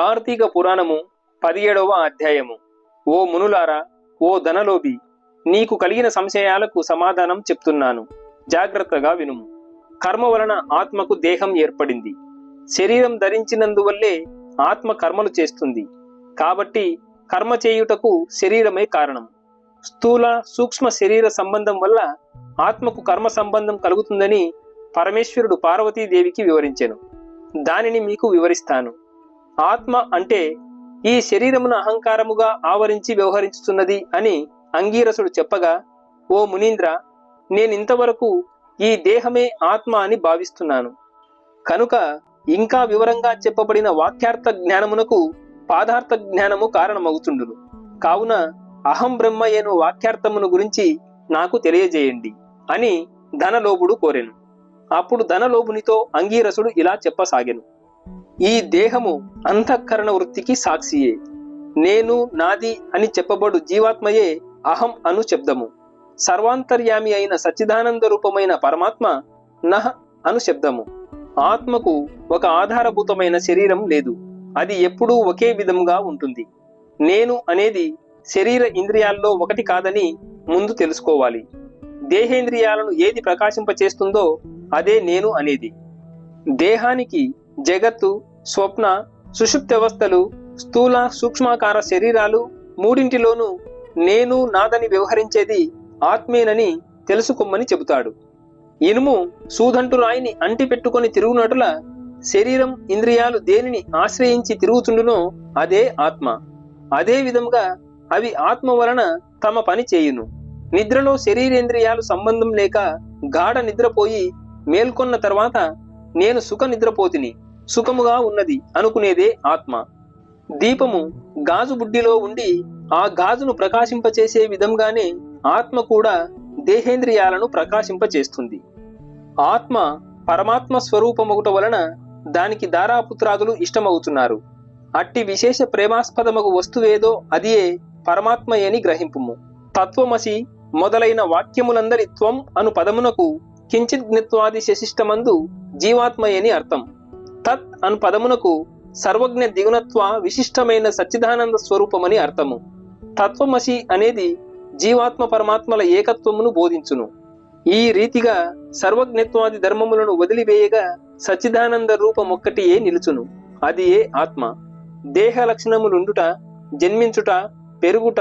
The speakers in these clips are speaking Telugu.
కార్తీక పురాణము పదిహేడవ అధ్యాయము. ఓ మునులారా ఓ ధనలోభి నీకు కలిగిన సంశయాలకు సమాధానం చెప్తున్నాను. జాగ్రత్తగా వినుము కర్మ వలన ఆత్మకు దేహం ఏర్పడింది. శరీరం ధరించినందువల్లే ఆత్మ కర్మలు చేస్తుంది. కాబట్టి కర్మ చేయుటకు శరీరమే కారణం. స్థూల సూక్ష్మ శరీర సంబంధం వల్ల ఆత్మకు కర్మ సంబంధం కలుగుతుందని పరమేశ్వరుడు పార్వతీదేవికి వివరించెను. దానిని మీకు వివరిస్తాను. ఆత్మ అంటే ఈ శరీరమును అహంకారముగా ఆవరించి వ్యవహరించుతున్నది అని అంగీరసుడు చెప్పగా ఓ మునీంద్ర నేనింతవరకు ఈ దేహమే ఆత్మ అని భావిస్తున్నాను. కనుక ఇంకా వివరంగా చెప్పబడిన వాక్యార్థ జ్ఞానమునకు పాదార్థ జ్ఞానము కారణమవుతుండును. కావున అహం బ్రహ్మ ఏను వాక్యార్థమును గురించి నాకు తెలియజేయండి అని ధనలోభుడు కోరెను. అప్పుడు ధనలోభునితో అంగీరసుడు ఇలా చెప్పసాగెను. ఈ దేహము అంతఃకరణ వృత్తికి సాక్షియే. నేను నాది అని చెప్పబడు జీవాత్మయే అహం అను శబ్దము. సర్వాంతర్యామి అయిన సచ్చిదానంద రూపమైన పరమాత్మ నహ అను శబ్దము. ఆత్మకు ఒక ఆధారభూతమైన శరీరం లేదు. అది ఎప్పుడూ ఒకే విధంగా ఉంటుంది. నేను అనేది శరీర ఇంద్రియాల్లో ఒకటి కాదని ముందు తెలుసుకోవాలి. దేహేంద్రియాలను ఏది ప్రకాశింపచేస్తుందో అదే నేను అనేది. దేహానికి జగత్తు స్వప్న సుషుప్త వ్యవస్థలు స్థూల సూక్ష్మాకార శరీరాలు మూడింటిలోనూ నేను నాదని వ్యవహరించేది ఆత్మేనని తెలుసుకొమ్మని చెబుతాడు. ఇనుము సూదంటు రాయిని అంటి తిరుగునటుల శరీరం ఇంద్రియాలు దేనిని ఆశ్రయించి తిరుగుతుండునో అదే ఆత్మ. అదే విధముగా అవి ఆత్మ వలన తమ పని చేయును. నిద్రలో శరీరేంద్రియాలు సంబంధం లేక గాఢ నిద్రపోయి మేల్కొన్న తర్వాత నేను సుఖ నిద్రపోతిని. సుఖముగా ఉన్నది అనుకునేదే ఆత్మ. దీపము గాజు బుడ్డిలో ఉండి ఆ గాజును ప్రకాశింపచేసే విధంగానే ఆత్మ కూడా దేహేంద్రియాలను ప్రకాశింపచేస్తుంది. ఆత్మ పరమాత్మ స్వరూపమొకట వలన దానికి దారాపుత్రాదులు ఇష్టమవుతున్నారు. అట్టి విశేష ప్రేమాస్పదమగు వస్తువేదో అదియే పరమాత్మయని గ్రహింపుము. తత్వమసి మొదలైన వాక్యములందరి త్వం అను పదమునకు కించిత్ జ్ఞత్వాది శశిష్టమందు జీవాత్మయని అర్థం. తత్ అను పదమునకు సర్వజ్ఞ దిగునత్వ విశిష్టమైన సచ్చిదానంద స్వరూపమని అర్థము. తత్వమసి అనేది జీవాత్మ పరమాత్మల ఏకత్వమును బోధించును. ఈ రీతిగా సర్వజ్ఞత్వాది ధర్మములను వదిలివేయగా సచ్చిదానంద రూపమొక్కటియే నిలుచును. అది ఏ ఆత్మ? దేహ లక్షణములుండుట జన్మించుట పెరుగుట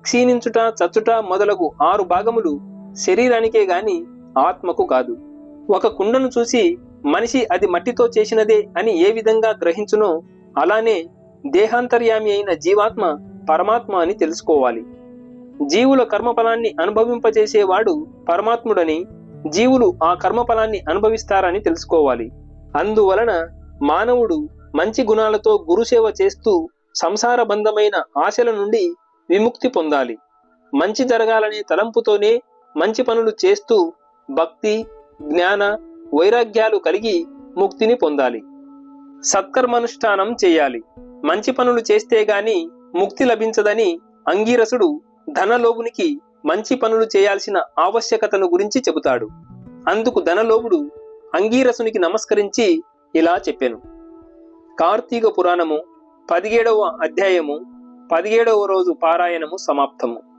క్షీణించుట చచ్చుట మొదలగు ఆరు భాగములు శరీరానికే గాని ఆత్మకు కాదు. ఒక కుండను చూసి మనిషి అది మట్టితో చేసినదే అని ఏ విధంగా గ్రహించునో అలానే దేహాంతర్యామి అయిన జీవాత్మ పరమాత్మ అని తెలుసుకోవాలి. జీవుల కర్మఫలాన్ని అనుభవింపజేసేవాడు పరమాత్ముడని జీవులు ఆ కర్మఫలాన్ని అనుభవిస్తారని తెలుసుకోవాలి. అందువలన మానవుడు మంచి గుణాలతో గురుసేవ చేస్తూ సంసార బంధమైన ఆశల నుండి విముక్తి పొందాలి. మంచి జరగాలనే తలంపుతోనే మంచి పనులు చేస్తూ భక్తి జ్ఞాన వైరాగ్యాలు కలిగి ముక్తిని పొందాలి. సత్కర్మానుష్ఠానం చేయాలి. మంచి పనులు చేస్తే గాని ముక్తి లభించదని అంగీరసుడు ధనలోభునికి మంచి పనులు చేయాల్సిన ఆవశ్యకతను గురించి చెబుతాడు. అందుకు ధనలోభుడు అంగీరసునికి నమస్కరించి ఇలా చెప్పాను. కార్తీక పురాణము పదిహేడవ అధ్యాయము పదిహేడవ రోజు పారాయణము సమాప్తము.